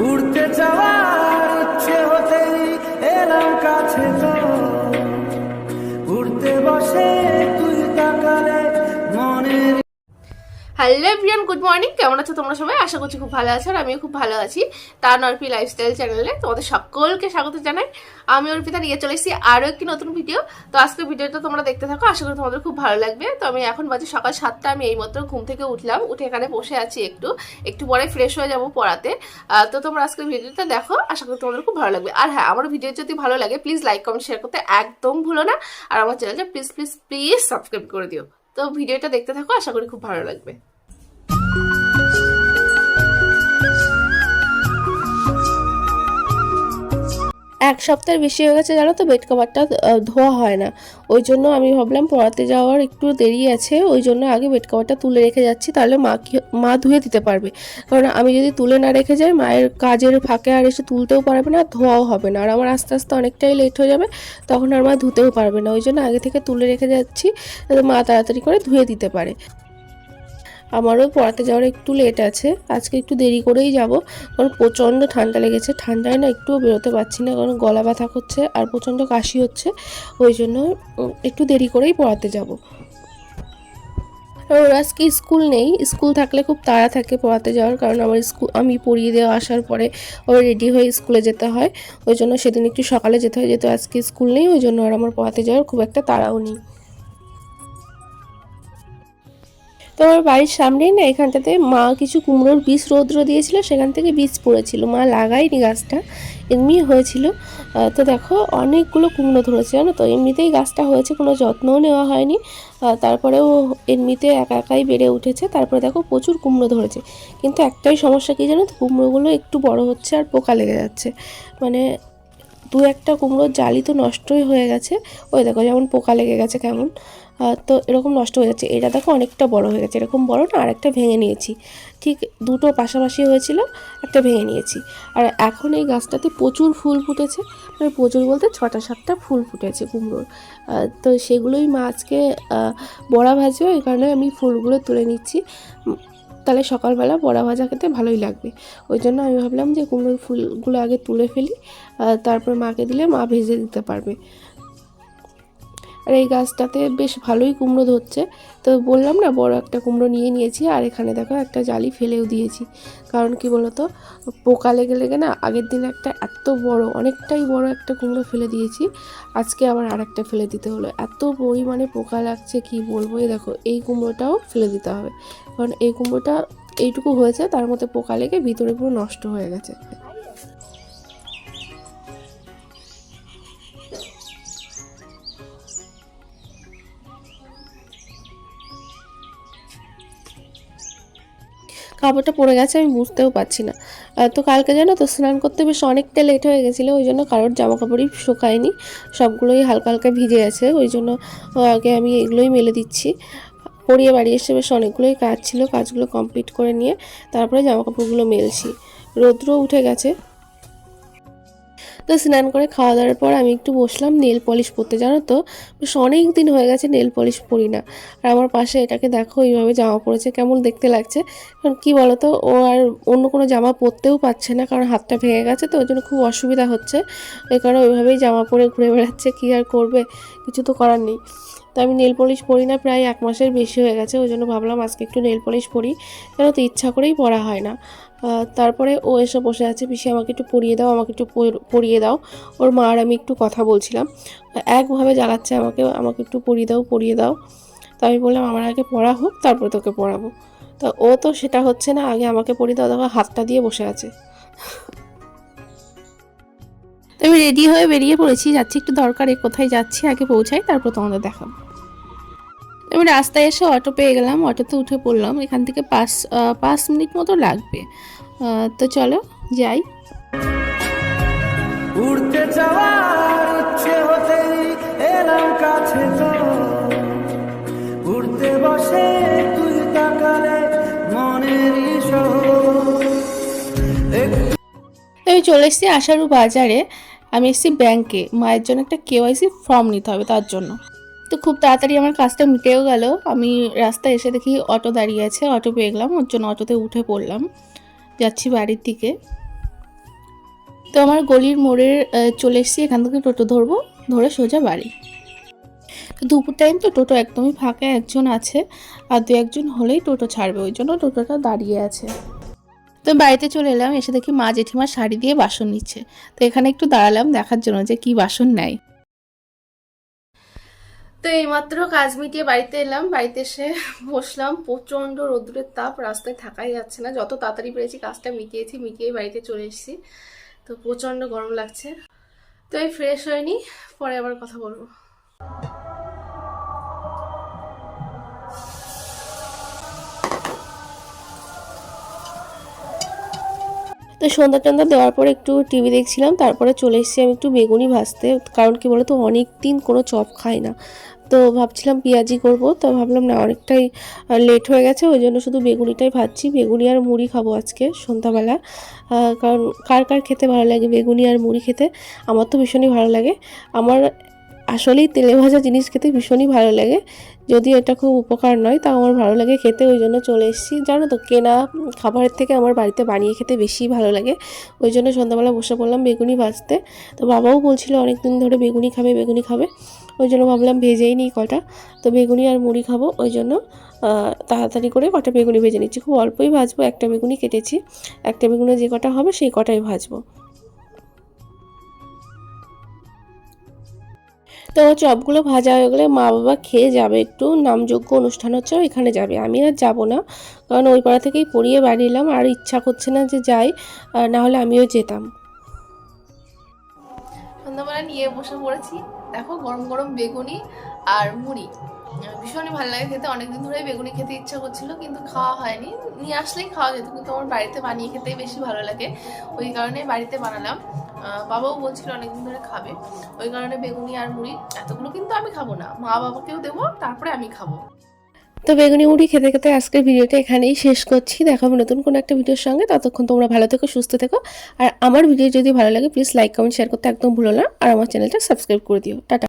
উড়তে যাওয়ার ইচ্ছে হতেই এলাম কাছে তো। হ্যালো এভরিয়ান গুড মর্নিং কেমন আছো তোমরা সবাই? আশা করছি খুব ভালো আছো আর আমিও খুব ভালো আছি। তার নরপি লাইফস্টাইল চ্যানেলে তোমাদের সকলকে স্বাগত জানাই। আমি অর্পিতা, নিয়ে চলে এসেছি আরও একটি নতুন ভিডিও তো আজকে ভিডিওটা তোমরা দেখতে থাকো, আশা করি তোমাদের খুব ভালো লাগবে। তো আমি এখন বাজে সকাল সাতটা, আমি এইমাত্র ঘুম থেকে উঠলাম। উঠে এখানে বসে আছি একটু। একটু পরে ফ্রেশ হয়ে যাব পড়াতে। তো তোমরা আজকে ভিডিওটা দেখো, আশা করি তোমাদের খুব ভালো লাগবে। আর হ্যাঁ আমার ভিডিও যদি ভালো লাগে প্লিজ লাইক কমেন্ট শেয়ার করতে একদম ভুলো না। আর আমার চ্যানেলটা প্লিজ প্লিজ প্লিজ সাবস্ক্রাইব করে দিও। তো ভিডিওটা দেখতে থাকো, আশা করি খুব ভালো লাগবে। এক সপ্তাহের বেশি হয়ে গেছে জানো তো বেড কভারটা ধোয়া হয় না। ওই জন্য আমি ভাবলাম পড়াতে যাওয়ার একটু দেরি আছে, ওই জন্য আগে বেড কভারটা তুলে রেখে যাচ্ছি, তাহলে মা কি, মা ধুয়ে দিতে পারবে। কারণ আমি যদি তুলে না রেখে যাই, মায়ের কাজের ফাঁকে আর এসে তুলতেও পারবে না ধোয়াও হবে না। আর আমার আস্তে আস্তে অনেকটাই লেট হয়ে যাবে, তখন আর মা ধুতেও পারবে না। ওই জন্য আগে থেকে তুলে রেখে যাচ্ছি যাতে মা তাড়াতাড়ি করে ধুয়ে দিতে পারে। আমারও পড়াতে যাওয়ার একটু লেট আছে। আজকে একটু দেরি করেই যাব, কারণ প্রচণ্ড ঠান্ডা লেগেছে। ঠান্ডায় না একটুও বেরোতে পারছি না, কারণ গলা ব্যথা করছে আর প্রচণ্ড কাশি হচ্ছে। ওই জন্য একটু দেরি করেই পড়াতে যাব। ওর আজকে স্কুল নেই। স্কুল থাকলে খুব তাড়া থাকে পড়াতে যাওয়ার, কারণ আমার স্কুল আমি পড়িয়ে দেওয়া আসার পরে ওর রেডি হয়ে স্কুলে যেতে হয়। ওই জন্য সেদিন একটু সকালে যেতে হয়, যেহেতু আজকে স্কুল নেই, ওই জন্য আর আমার পড়াতে যাওয়ার খুব একটা তাড়াও নেই। তো আমার বাড়ির সামনেই না এখানটাতে মা কিছু কুমড়োর বীজ রৌদ্র দিয়েছিল, সেখান থেকে বীজ পড়েছিল। মা লাগায়নি গাছটা, এমনি হয়েছিল। তো দেখো, অনেকগুলো কুমড়ো ধরেছে, জানো তো? এমনিতেই গাছটা হয়েছে, কোনো যত্নও নেওয়া হয়নি। তারপরেও এমনিতে একা একাই বেড়ে উঠেছে। তারপরে দেখো, প্রচুর কুমড়ো ধরেছে। কিন্তু একটাই সমস্যা কী জানো তো? কুমড়োগুলো একটু বড় হচ্ছে আর পোকা লেগে যাচ্ছে। মানে দু একটা কুমড়োর জালি তো নষ্টই হয়ে গেছে। ওই দেখো, যেমন পোকা লেগে গেছে কেমন। তো এরকম নষ্ট হয়ে যাচ্ছে। এটা দেখো অনেকটা বড় হয়ে গেছে। এরকম বড় না, আরেকটা ভেঙে নিয়েছি। ঠিক দুটো পাশাপাশি হয়েছিল, একটা ভেঙে নিয়েছি। আর এখন এই গাছটাতে প্রচুর ফুল ফুটেছে। মানে প্রচুর বলতে ছটা, সাতটা ফুল ফুটেছে কুমড়োর। তো সেগুলোই মা আজকে বড়া ভাজবে। ওই কারণে আমি ফুলগুলো তুলে নিচ্ছি। তাহলে সকালবেলা বড়া ভাজা খেতে ভালোই লাগবে। ওই জন্য আমি ভাবলাম যে কুমড়োর ফুলগুলো আগে তুলে ফেলি তারপরে মাকে দিলে মা ভেজে দিতে পারবে। আর এই গাছটাতে বেশ ভালোই কুমড়ো ধরছে। তো বললাম না, বড় একটা কুমড়ো নিয়ে নিয়েছি আর এখানে দেখো একটা জালি ফেলেও দিয়েছি। কারণ কি বলতো পোকা লেগে লেগে না আগের দিন একটা এত বড়, অনেকটাই বড় একটা কুমড়ো ফেলে দিয়েছি। আজকে আবার আর একটা ফেলে দিতে হলো। এত পরিমাণে পোকা লাগছে, কি বলব? এই দেখো, এই কুমড়োটাও ফেলে দিতে হবে। কারণ এই কুমড়োটা এইটুকু হয়েছে, তার মধ্যে পোকা লেগে ভিতরে পুরো নষ্ট হয়ে গেছে। কাপড়টা পরে গেছে, আমি বুঝতেও পারছি না। তো কালকে জানো তো, স্নান করতে বেশ অনেকটা লেট হয়ে গেছিল, ওই জন্য কারোর জামা কাপড়ই শুকায়নি, সবগুলোই হালকা হালকা ভিজে আছে, ওই জন্য আগে আমি এগুলোই মেলে দিচ্ছি। পড়িয়ে বাড়ি এসে বেশ অনেকগুলোই কাজ ছিল, কাজগুলো কমপ্লিট করে নিয়ে তারপরে জামা কাপড়গুলো মেলছি। রৌদ্র উঠে গেছে তো স্নান করে খাওয়া দাওয়ার পর আমি একটু বসলাম নেল পলিশ পরতে, জানো তো? বেশ অনেক দিন হয়ে গেছে নেল পলিশ পরি না। আর আমার পাশে এটাকে দেখো, এইভাবে জামা পরেছে, কেমন দেখতে লাগছে। কারণ কী বলো তো ও আর অন্য কোনো জামা পরতেও পারছে না, কারণ হাতটা ভেঙে গেছে তো, ওই জন্য খুব অসুবিধা হচ্ছে। ওই কারণে ওইভাবেই জামা পরে ঘুরে বেড়াচ্ছে, কী আর করবে? কিছু তো করার নেই। তো আমি নেল পলিশ পরি না, প্রায় এক মাসের বেশি হয়ে গেছে, ওই জন্য ভাবলাম আজকে একটু নেল পলিশ পরি, কেন তো ইচ্ছা করেই পরা হয় না। তারপরে ও এসে বসে আছে, পিসি আমাকে একটু পরিয়ে দাও, আমাকে একটু পর- পরিয়ে দাও। ওর মা আর আমি একটু কথা বলছিলাম, একভাবে জ্বালাচ্ছে আমাকে আমাকে একটু পরিয়ে দাও পরিয়ে দাও। তো আমি বললাম, আমার আগে পড়া হোক, তারপর তোকে পড়াবো তো ও তো সেটা হচ্ছে না, আগে আমাকে পরিয়ে দাও দেখো হাতটা দিয়ে বসে আছে। আমি রেডি হয়ে বেরিয়ে পড়েছি, যাচ্ছি একটু দরকারে, কোথায় যাচ্ছি, আগে পৌঁছাই, তারপর তোমাদের দেখাবো। আমি রাস্তায় এসে অটো পেয়ে গেলাম অটোতে উঠে পড়লাম। এখান থেকে পাঁচ পাঁচ মিনিট মতো লাগবে। তো চলো যাই। উড়তে যাওয়ার ইচ্ছে হতেই এলাম কাছে তো। উড়তে বসে তুই তাকালে মনেরই আমি চলে এসেছি আশারু বাজারে। আমি এসেছি ব্যাংকে মায়ের জন্য একটা কেওয়াইসি ফর্ম নিতে হবে তার জন্য। তো খুব তাড়াতাড়ি আমার কাজটা মিটেও গেল। আমি রাস্তায় এসে দেখি অটো দাঁড়িয়ে আছে, অটো পেয়ে গেলাম, ওর জন্য অটোতে উঠে পড়লাম। যাচ্ছি বাড়ির দিকে। তো আমার গলির মোড়ে চলে এসেছি, এখান থেকে টোটো ধরবো, ধরে সোজা বাড়ি। তো দুপুর টাইম তো টোটো একদমই ফাঁকা, একজন আছে, আর দু একজন হলেই টোটো ছাড়বে, ওই জন্য টোটোটা দাঁড়িয়ে আছে। তো বাড়িতে চলে এলাম, এসে দেখি মা জেঠিমা শাড়ি দিয়ে বাসন নিচ্ছে। তো এখানে একটু দাঁড়ালাম, দেখার জন্য যে কি বাসন নেয়। তো এইমাত্র কাজ মিটিয়ে বাড়িতে এলাম। বাড়িতে এসে বসলাম। প্রচণ্ড রোদ্রের তাপ, রাস্তায় থাকাই যাচ্ছে না। যত তাড়াতাড়ি পেরেছি কাজটা মিটিয়েছি মিটিয়ে বাড়িতে চলে এসেছি। তো প্রচণ্ড গরম লাগছে। তো এই ফ্রেশ হয়নি, পরে আবার কথা বলব। তো সন্ধ্যা টন্ধা দেওয়ার পরে একটু টিভি দেখছিলাম, তারপরে চলে এসেছি আমি একটু বেগুনি ভাজতে। কারণ কি বলতো অনেক দিন কোনো চপ খাই না। তো ভাবছিলাম পেঁয়াজি করব, তো ভাবলাম না, অনেকটাই লেট হয়ে গেছে, ওই জন্য শুধু বেগুনিটাই ভাজছি। বেগুনি আর মুড়ি খাব আজকে সন্ধ্যাবেলা। কারণ কার কার খেতে ভালো লাগে, বেগুনি আর মুড়ি খেতে? আমার তো ভীষণই ভালো লাগে। আমার আসলেই তেলে ভাজা জিনিস খেতে ভীষণই ভালো লাগে। যদি এটা খুব উপকার নয় তা আমার ভালো লাগে খেতে, ওই জন্য চলে এসেছি। জানো তো, কেনা খাবারের থেকে আমার বাড়িতে বানিয়ে খেতে বেশি ভালো লাগে। ওই জন্য সন্ধ্যাবেলা বসে পড়লাম বেগুনি ভাজতে। তো বাবাও বলছিল অনেক দিন ধরে বেগুনি খাবে বেগুনি খাবে। ওই জন্য ভাবলাম ভেজেই নিই কটা। তো বেগুনি আর মুড়ি খাব, ওই জন্য তাড়াতাড়ি করে কটা বেগুনি ভেজে নিচ্ছি। খুব অল্পই ভাজবো, একটা বেগুনি কেটেছি। একটা বেগুনে যে কটা হবে, সেই কটাই ভাজবো। তো চপগুলো ভাজা হয়ে গেলে মা বাবা খেয়ে যাবে একটু। নামযোগ্য অনুষ্ঠান হচ্ছে এখানে যাবে। আমি আর যাব না, কারণ ওই পাড়া থেকেই পড়িয়ে বাড়ি এলাম, আর ইচ্ছা করছে না যে যাই না হলে আমিও যেতাম। সন্ধ্যাবেলা নিয়ে বসে পড়েছি। দেখো গরম গরম বেগুনি আর মুড়ি। ভীষণই ভালো লাগে খেতে। অনেকদিন ধরে বেগুনি খেতে ইচ্ছা করছিল, কিন্তু খাওয়া হয়নি। নিয়ে আসলেই খাওয়া যেত, কিন্তু আমার বাড়িতে বানিয়ে খেতেই বেশি ভালো লাগে। ওই কারণে বাড়িতে বানালাম। বাবাও বলছিল অনেকদিন ধরে খাবে। ওই কারণে বেগুনি আর মুড়ি, এতগুলো কিন্তু আমি খাব না। মা বাবাকেও দেবো, তারপরে আমি খাব। তো বেগুনি, মুড়ি খেতে খেতে আজকের ভিডিওটা এখানেই শেষ করছি। দেখাবো নতুন কোনো একটা ভিডিওর সঙ্গে। ততক্ষণ তোমরা ভালো থেকো, সুস্থ থেকো। আর আমার ভিডিও যদি ভালো লাগে প্লিজ লাইক কমেন্ট শেয়ার করতে একদম ভুলো না। আর আমার চ্যানেলটা সাবস্ক্রাইব করে দিও। টাটা।